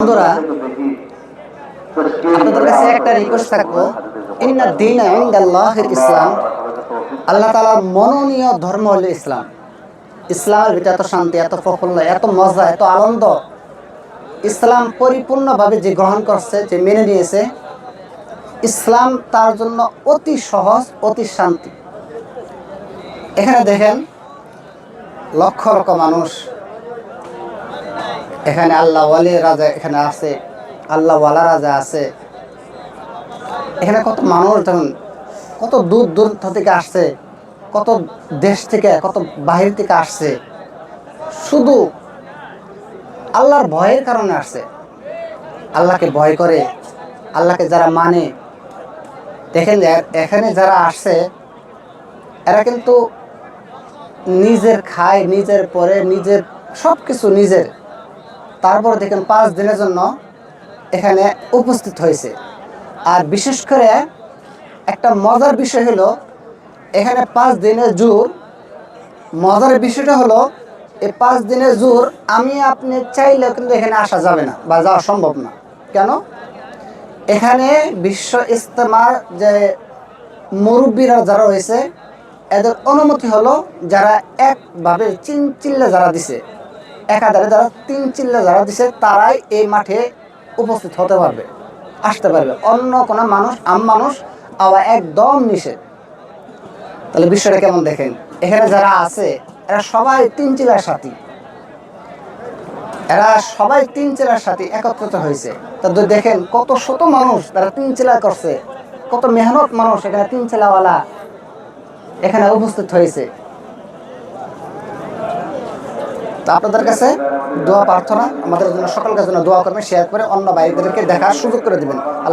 বন্ধুরা, আপনাদের কাছে একটা রিকোয়েস্ট থাকব। ইন্না দিন ইসলাম। আল্লাহ তাআলার মনোনীয় ধর্ম ইসলাম। ইসলামের ভিতরে এত শান্তি, এত এত মজা, এত আনন্দ। ইসলাম পরিপূর্ণভাবে যে গ্রহণ করছে, যে মেনে নিয়েছে, ইসলাম তার জন্য অতি সহজ, অতি শান্তি। এখানে দেখেন, লক্ষ লক্ষ মানুষ এখানে আল্লাহ ওয়ালি রাজা এখানে আছে, আল্লাহ ওয়ালা রাজা আছে। এখানে কত মানুষ দেখুন, কত দূর দূর থেকে আসছে, কত দেশ থেকে, কত বাহির থেকে আসছে। শুধু আল্লাহর ভয়ের কারণে আসছে। আল্লাহকে ভয় করে, আল্লাহকে যারা মানে। দেখেন এখানে যারা আসছে, এরা কিন্তু নিজের খায়, নিজের পরে, নিজের সব কিছু নিজের। তারপর দেখেন পাঁচ দিনের জন্য এখানে উপস্থিত হয়েছে। আর বিশেষ করে একটা মজার বিষয় হলো, এখানে পাঁচ দিনের জোর। মজার বিষয়টা হলো, এই পাঁচ দিনের জোর আমি আপনি চাইলে কিন্তু এখানে আসা যাবে না বা যাওয়া সম্ভব না। কেন? এখানে বিশ্ব ইস্তেমার যে মুরব্বীরা যারা রয়েছে, এদের অনুমতি হলো যারা একভাবে চিন চিল্লা যারা দিছে। একাধারে যারা তিন চিল্লা যারা দিছে, তারাই এই মাঠে উপস্থিত হতে পারবে, আসতে পারবে। অন্য কোনো মানুষ, আম মানুষ আবার একদম নিষেধ। তাহলে বিষয়টা কেমন দেখেন? এখানে যারা আছে, এরা সবাই তিন চিল্লার সাথী। এরা সবাই তিন চিলার সাথে একত্রিত হয়েছে। তাদের দেখেন, কত শত মানুষ তারা তিন চিলা করছে। কত মেহনত মানুষ এখানে তিন চিলাওয়ালা এখানে উপস্থিত হয়েছে। তা আপনাদের কাছে দোয়া প্রার্থনা, আমাদের জন্য সকলকে জন্য দোয়া করবেন শেয়ার করে অন্য ভাইদেরকে দেখার সুযোগ করে দিবেন।